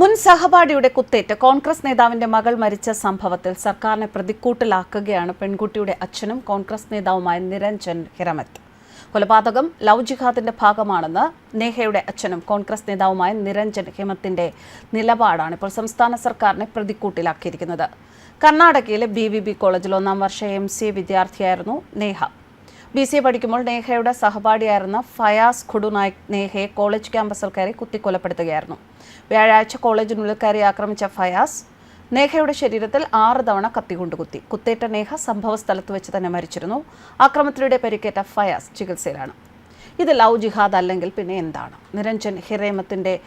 മുൻ സഹപാഠിയുടെ കുത്തേറ്റ്. കോൺഗ്രസ് നേതാവിന്റെ മകൾ മരിച്ച സംഭവത്തിൽ സർക്കാരിനെ പ്രതിക്കൂട്ടിലാക്കുകയാണ് പെൺകുട്ടിയുടെ അച്ഛനും കോൺഗ്രസ് നേതാവുമായ നിരഞ്ജൻ ഹിരമത്ത്. കൊലപാതകം ലവ് ജിഹാദിന്റെ ഭാഗമാണെന്ന് നേഹയുടെ അച്ഛനും കോൺഗ്രസ് നേതാവുമായ നിരഞ്ജൻ ഹിമത്തിന്റെ നിലപാടാണ് ഇപ്പോൾ സംസ്ഥാന സർക്കാരിനെ പ്രതിക്കൂട്ടിലാക്കിയിരിക്കുന്നത്. കർണാടകയിലെ ബി കോളേജിൽ ഒന്നാം വർഷ എം സി വിദ്യാർത്ഥിയായിരുന്നു നേഹ. ബി സി എ പഠിക്കുമ്പോൾ നേഹയുടെ സഹപാഠിയായിരുന്ന ഫയാസ് ഖുഡുനായിക് നേഹയെ കോളേജ് ക്യാമ്പസിൽ കയറി കുത്തിക്കൊലപ്പെടുത്തുകയായിരുന്നു. വ്യാഴാഴ്ച കോളേജിനുള്ളിൽ കയറി ആക്രമിച്ച ഫയാസ് നേഹയുടെ ശരീരത്തിൽ ആറ് തവണ കത്തികൊണ്ട് കുത്തി കുത്തേറ്റ നേഹ സംഭവ സ്ഥലത്ത് വെച്ച് തന്നെ മരിച്ചിരുന്നു. ആക്രമത്തിലൂടെ പരിക്കേറ്റ ഫയാസ് ചികിത്സയിലാണ്. ഇത് ലവ് ജിഹാദ് അല്ലെങ്കിൽ പിന്നെ എന്താണ്? നിരഞ്ജൻ ഹിറേമത്തിന്റെ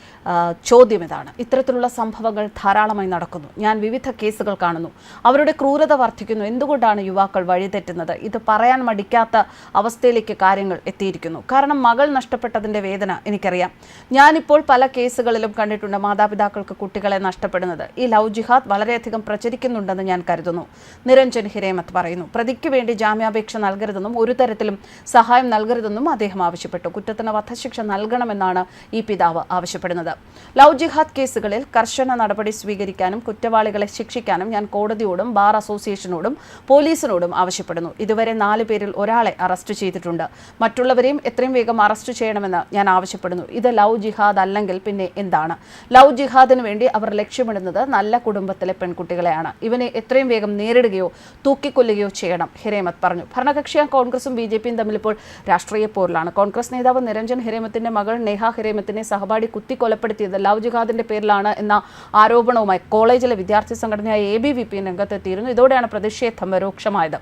ചോദ്യം ഇതാണ്. ഇത്തരത്തിലുള്ള സംഭവങ്ങൾ ധാരാളമായി നടക്കുന്നു. ഞാൻ വിവിധ കേസുകൾ കാണുന്നു. അവരുടെ ക്രൂരത വർദ്ധിക്കുന്നു. എന്തുകൊണ്ടാണ് യുവാക്കൾ വഴിതെറ്റുന്നത്? ഇത് പറയാൻ മടിക്കാത്ത അവസ്ഥയിലേക്ക് കാര്യങ്ങൾ എത്തിയിരിക്കുന്നു. കാരണം മകൾ നഷ്ടപ്പെട്ടതിന്റെ വേദന എനിക്കറിയാം. ഞാനിപ്പോൾ പല കേസുകളിലും കണ്ടിട്ടുണ്ട് മാതാപിതാക്കൾക്ക് കുട്ടികളെ നഷ്ടപ്പെടുന്നത്. ഈ ലവ് ജിഹാദ് വളരെയധികം പ്രചരിക്കുന്നുണ്ടെന്ന് ഞാൻ കരുതുന്നു. നിരഞ്ജൻ ഹിരേമത്ത് പറയുന്നു. പ്രതിക്ക് വേണ്ടി ജാമ്യാപേക്ഷ നൽകരുതെന്നും ഒരു തരത്തിലും സഹായം നൽകരുതെന്നും അദ്ദേഹം ആവശ്യപ്പെട്ടു. കുറ്റത്തിന് വധശിക്ഷ നൽകണമെന്നാണ് ഈ പിതാവ് ആവശ്യപ്പെടുന്നത്. ലവ് ജിഹാദ് കേസുകളിൽ കർശന നടപടി സ്വീകരിക്കാനും കുറ്റവാളികളെ ശിക്ഷിക്കാനും ഞാൻ കോടതിയോടും ബാർ അസോസിയേഷനോടും പോലീസിനോടും ആവശ്യപ്പെടുന്നു. ഇതുവരെ നാല് പേരിൽ ഒരാളെ അറസ്റ്റ് ചെയ്തിട്ടുണ്ട്. മറ്റുള്ളവരെയും എത്രയും വേഗം അറസ്റ്റ് ചെയ്യണമെന്ന് ഞാൻ ആവശ്യപ്പെടുന്നു. ഇത് ലവ് ജിഹാദ് അല്ലെങ്കിൽ പിന്നെ എന്താണ്? ലവ് ജിഹാദിന് വേണ്ടി അവർ ലക്ഷ്യമിടുന്നത് നല്ല കുടുംബത്തിലെ പെൺകുട്ടികളെയാണ്. ഇവനെ എത്രയും വേഗം നേരിടുകയോ തൂക്കിക്കൊല്ലുകയോ ചെയ്യണം ഹിരേമത്ത് പറഞ്ഞു. ഭരണകക്ഷിയായ കോൺഗ്രസും ബി ജെ പിയും തമ്മിൽ ഇപ്പോൾ രാഷ്ട്രീയ പോരിലാണ്. കോൺഗ്രസ് നേതാവ് നിരഞ്ജൻ ഹിരേമത്തിന്റെ മകൾ നേഹ ഹിരേമത്തിനെ സഹപാഠി കുത്തിക്കൊലപ്പെടുത്തിയത് ലവ് ജിഹാദിന്റെ പേരിലാണ് എന്ന ആരോപണവുമായി കോളേജിലെ വിദ്യാർത്ഥി സംഘടനയായ എ ബി വി പി രംഗത്തെത്തിയിരുന്നു. ഇതോടെയാണ് പ്രതിഷേധം രൂക്ഷമായത്.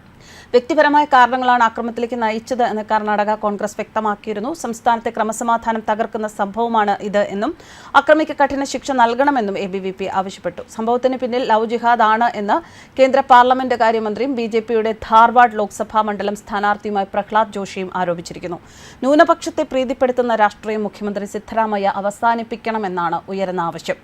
വ്യക്തിപരമായ കാരണങ്ങളാണ് ആക്രമണത്തിലേക്ക് നയിച്ചത് എന്ന് കർണാടക കോൺഗ്രസ് വ്യക്തമാക്കിയിരുന്നു. സംസ്ഥാനത്തെ ക്രമസമാധാനം തകർക്കുന്ന സംഭവമാണ് ഇത് എന്നും അക്രമിക്ക് കഠിന ശിക്ഷ നൽകണമെന്നും എ ബി വി പി ആവശ്യപ്പെട്ടു. സംഭവത്തിന് പിന്നിൽ ലവ് ജിഹാദ് ആണ് എന്ന് കേന്ദ്ര പാർലമെന്റ് കാര്യമന്ത്രിയും ബി ജെ പിയുടെ ധാർവാഡ് ലോക്സഭാ മണ്ഡലം സ്ഥാനാർത്ഥിയുമായി പ്രഹ്ലാദ് ജോഷിയും ആരോപിച്ചിരിക്കുന്നു. ന്യൂനപക്ഷത്തെ പ്രീതിപ്പെടുത്തുന്ന രാഷ്ട്രീയം മുഖ്യമന്ത്രി സിദ്ധരാമയ്യ അവസാനിപ്പിക്കണമെന്നാണ് ഉയരുന്ന ആവശ്യം.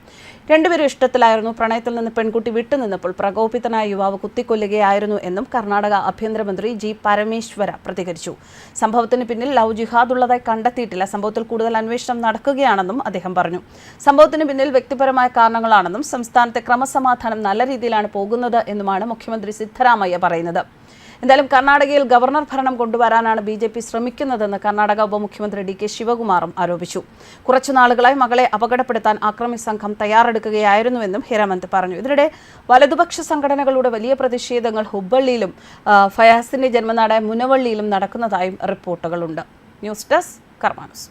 രണ്ടുപേരും ഇഷ്ടത്തിലായിരുന്നു. പ്രണയത്തിൽ നിന്ന് പെൺകുട്ടി വിട്ടുനിന്നപ്പോൾ പ്രകോപിതനായ യുവാവ് കുത്തിക്കൊല്ലുകയായിരുന്നു എന്നും കർണാടക ആഭ്യന്തരമന്ത്രി ജി പരമേശ്വര പ്രതികരിച്ചു. സംഭവത്തിന് പിന്നിൽ ലവ് ജിഹാദ് ഉള്ളതായി കണ്ടെത്തിയിട്ടില്ല. സംഭവത്തിൽ കൂടുതൽ അന്വേഷണം നടക്കുകയാണെന്നും അദ്ദേഹം പറഞ്ഞു. സംഭവത്തിന് പിന്നിൽ വ്യക്തിപരമായ കാരണങ്ങളാണെന്നും സംസ്ഥാനത്തെ ക്രമസമാധാനം നല്ല രീതിയിലാണ് പോകുന്നത് എന്നുമാണ് മുഖ്യമന്ത്രി സിദ്ധരാമയ്യ പറയുന്നത്. എന്തായാലും കർണാടകയിൽ ഗവർണർ ഭരണം കൊണ്ടുവരാനാണ് ബി ജെ പി ശ്രമിക്കുന്നതെന്ന് കർണാടക ഉപമുഖ്യമന്ത്രി ഡി കെ ശിവകുമാറും ആരോപിച്ചു. കുറച്ചു നാളുകളായി മകളെ അപകടപ്പെടുത്താൻ ആക്രമി സംഘം തയ്യാറെടുക്കുകയായിരുന്നുവെന്നും ഹിരമന്ത് പറഞ്ഞു. ഇതിനിടെ വലതുപക്ഷ സംഘടനകളുടെ വലിയ പ്രതിഷേധങ്ങൾ ഹുബ്ബള്ളിയിലും ഫയാസിന്റെ ജന്മനാടായ മുനവള്ളിയിലും നടക്കുന്നതായും റിപ്പോർട്ടുകളുണ്ട്. News desk കർമാനസ്.